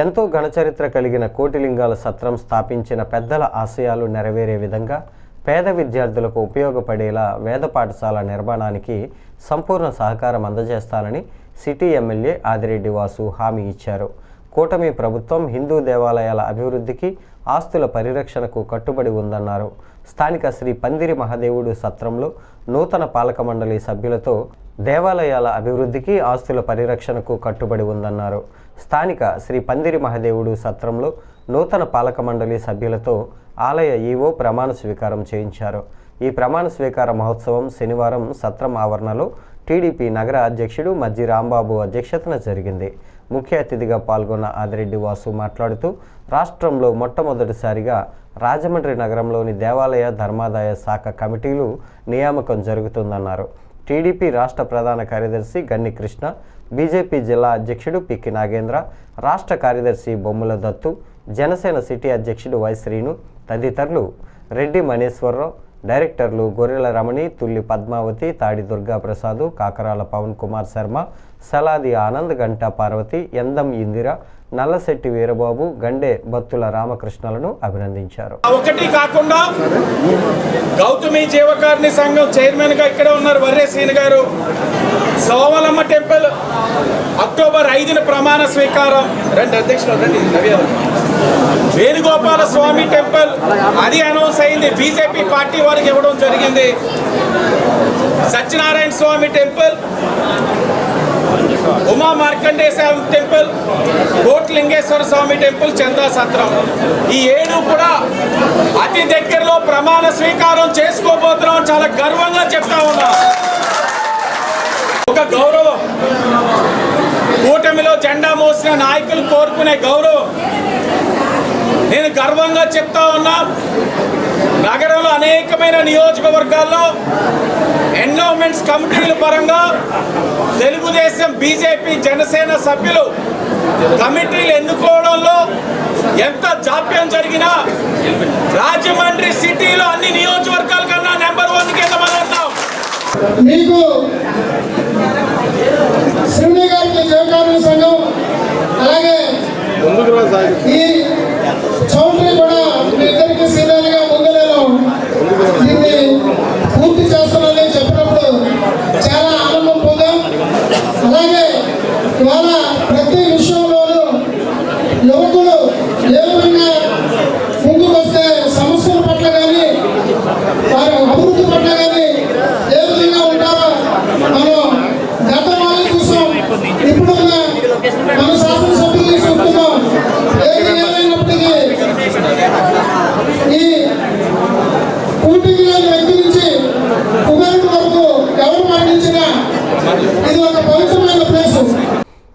ఎంతో ఘనచరిత్ర కలిగిన కోటిలింగాల సత్రం స్థాపించిన పెద్దల ఆశయాలు నెరవేరే విధంగా పేద విద్యార్థులకు ఉపయోగపడేలా వేద పాఠశాల నిర్మాణానికి సంపూర్ణ సహకారం అందజేస్తానని సిటీ ఎమ్మెల్యే ఆదిరెడ్డి వాసు హామీ ఇచ్చారు. కూటమి ప్రభుత్వం హిందూ దేవాలయాల అభివృద్ధికి ఆస్తుల పరిరక్షణకు కట్టుబడి ఉందన్నారు. స్థానిక శ్రీ పందిరి మహాదేవుడు సత్రంలో నూతన పాలక మండలి సభ్యులతో దేవాలయాల అభివృద్ధికి ఆస్తుల పరిరక్షణకు కట్టుబడి ఉందన్నారు. స్థానిక శ్రీ పందిరి మహదేవుడు సత్రంలో నూతన పాలక మండలి సభ్యులతో ఆలయ ఈవో ప్రమాణ స్వీకారం చేయించారు. ఈ ప్రమాణ స్వీకార మహోత్సవం శనివారం సత్రం ఆవరణలో టీడీపీ నగర అధ్యక్షుడు మజ్జి రాంబాబు అధ్యక్షతన జరిగింది. ముఖ్య అతిథిగా పాల్గొన్న ఆదిరెడ్డి వాసు మాట్లాడుతూ రాష్ట్రంలో మొట్టమొదటిసారిగా రాజమండ్రి నగరంలోని దేవాలయ ధర్మాదాయ శాఖ కమిటీలు నియామకం జరుగుతుందన్నారు. టీడీపీ రాష్ట్ర ప్రధాన కార్యదర్శి గన్ని కృష్ణ బీజేపీ జిల్లా అధ్యక్షుడు పిక్కి నాగేంద్ర రాష్ట్ర కార్యదర్శి బొమ్మల దత్తు జనసేన సిటీ అధ్యక్షుడు వై శ్రీను తదితరులు రెడ్డి మనేశ్వరరావు డైరెక్టర్లు గొర్రెల రమణి తుల్లి పద్మావతి తాడి దుర్గా ప్రసాద్ కాకరాల పవన్ కుమార్ శర్మ సలాది ఆనంద్ గంటా పార్వతి ఎందం ఇందిర నల్లశెట్టి వీరబాబు గండే బత్తుల రామకృష్ణలను అభినందించారు. ఒకటి కాకుండా గౌతమి జీవకారుణి సంఘం చైర్మన్గా ఇక్కడ ఉన్నారు వర్రే సీన్ గారు. సోమలమ్మ టెంపుల్ అక్టోబర్ ఐదున ప్రమాణ స్వీకారం. రెండు అధ్యక్షులు రండి. వేణుగోపాల స్వామి టెంపుల్ అది అనౌన్స్ అయింది. బీజేపీ పార్టీ వారికి ఇవ్వడం జరిగింది. Satyanarayana Swamy temple Uma Markande Swamy temple Kotlingeswara Swamy temple చందాసత్రం. ఈ ఏడు కూడా అతి దగ్గరలో ప్రమాణ స్వీకారం చేసుకోబోతున్నాం చాలా గర్వంగా చెప్తా ఉన్నా. ఒక గౌరవం. కూటమిలో జెండా మోసిన నాయకులు కోరుకునే గౌరవం. నేను గర్వంగా చెప్తా ఉన్నా నగరంలో అనేకమైన నియోజకవర్గాల్లో ఎండోమెంట్స్ కమిటీల పరంగా తెలుగుదేశం బీజేపీ జనసేన సభ్యులు కమిటీలు ఎన్నుకోవడంలో ఎంత జాప్యం జరిగినా రాజమండ్రి సిటీలో అన్ని నియోజకవర్గాల కన్నా నెంబర్ వన్ కింద మనం మీకు శ్రీని గారికి సంఘం అలాగే ఈ చౌదరి కూడా మీ ఇద్దరికి సీనియర్గా ముందులేలో దీన్ని పూర్తి చేస్తానని చెప్పినప్పుడు చాలా ఆనందం పొందాం అలాగే ఇవాళ ప్రతి విషయంలోనూ యువకులు ఏమైనా ముందుకొస్తే సమస్యల పట్ల కానీ వారి అభివృద్ధి పట్ల కానీ ఏ విధంగా ఉంటారో మనం గత గతంలో చూసాం. ఇప్పుడున్న మన శాసనసభ్యులు చూస్తున్నాం ఏది ఏమైనప్పటికీ ఈ కూటికి